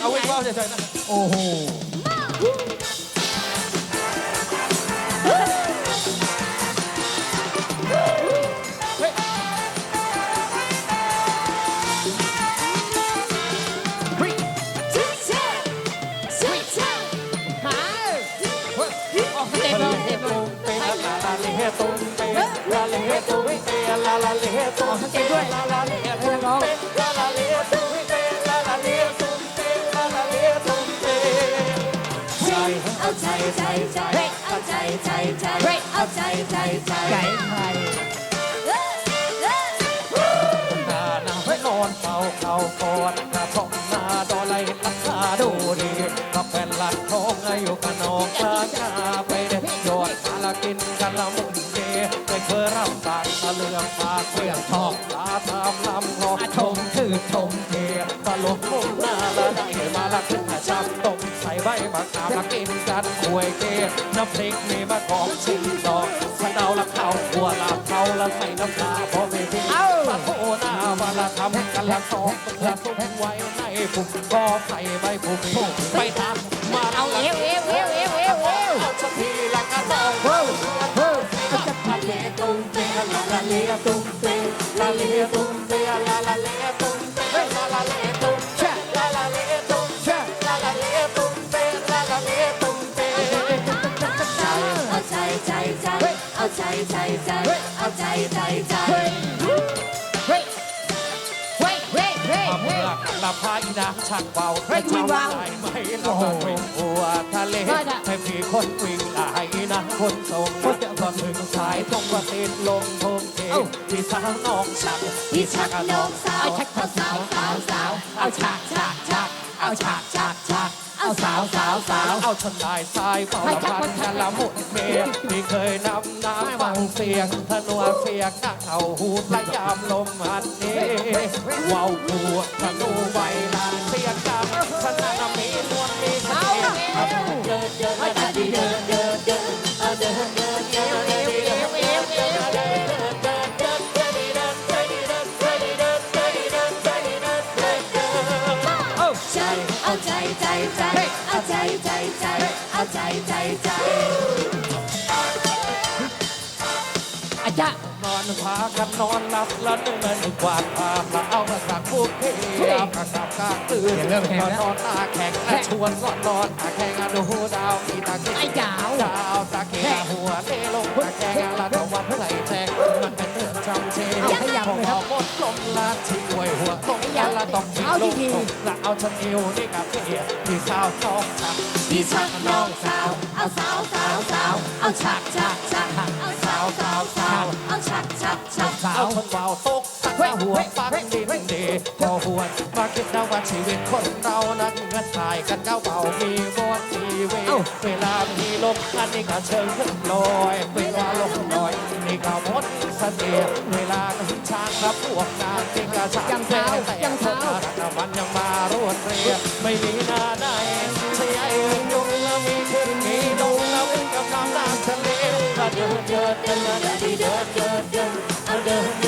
เอาวิ่งว่าวเๆโอ้โหลาลาเลตุวิเตลาลาเลตุวิเตลาลาเลตุวิ เอาใจใจใจเอาใจใจใจเอาใจใจใจไก่ไทยนานาวให้นอนเฝ้าเขากอดกระทงนาดอไลรักษาดูดีกับแฟนหลักท้องอายุกันนอกลางหน้าไปเด็ดยอดมาละกินกันละมุนเดไม่เคยรับปากตะเลืองปากเครื่องทองตาทำลำทองชมคือชม มะขามมากินกันควยเกน้ำพริกมีมะกอกชิ้นดอกสะเดาละเข้าหัวลาเข้าละใส่น้ำปลาพอไม่ทิ้งเอ้าโทหน้ามาละทำกันละสองละซุกไว้ในปุ่มก็ใส่ใบปุ่มไปทำมาเอาเอวเอวเอวเอวเอวเอวเอาสักทีละกันต้องเฮ้ยเฮ้ยลาเลตุ้มเตะลาลาเลตุ้มเตะลาเลียตุ้ม ใจใาใเบพายน้ชักเบาเฮ้ยไม่ไหเราก็ไปหัวทะเลได้ได้ ให้มีคนวิ่งไหลนะคนส่งรถก็ถึงสายตรงว่าติดลมทมเทที่สาวน้องชักที่ชักน้องสาวเอาชักสาวสาวสาว เอาฉากฉากฉากเอาฉากฉากฉากาวสาวสาวสาวเอาชนได้ทรายเป่าละพันกันละหมุนเมียที่เคยนำน้ำฟังเสียงธนัวเสียงนักเอาหูและยามลมหันนี้ว้าวปวดธนูใบลานเสียงดังขนาย ใจใจใจอาจารย์นอนพากันนอนหลับแล้วเดินกวาดพามาเอามาสักพวกที่ประกับกลางตื่นนอนตาแข็งและชวนก็นอนตาแข็งดูดาวมีตาไอ้จ๋าวดาวตาเกียหัวเลลงตาแกงละตะวันใส่แทงมั หมดลมลาที่ป่วยหัวตรงยาละต้องทิ้งลงละเอาฉันเอวนี่กับพี่พี่สาวน้องชักพี่ชักน้องสาว เอาสาวสาวสาวเอาชัก หัวปักดินดีพอหวนมาคิดนะว่าชีวิตคนเรานั้นเงินตายกันเก้าเบามีบนทีเวเวลามีลมอันนี้ก็เชิงขึ้นลอยเวลาลงลอยนี่ก็หมดเสน่ห์เวลาช้างรับพวกนางที่กระชังแต่มันยังมารวดเรียไม่มีหน้าไหนใช่ไอ้ยุงแล้วมีขึ้นมีลงแล้ววิ่งกับน้ำน้ำทะเลเดินเดินเดินเดินเดินเดินเดิน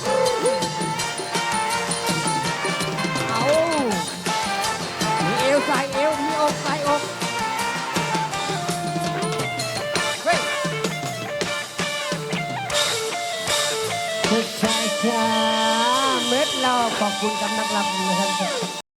ช้าช้าเม็ดเราขอบคุณกำลังรับนะครับ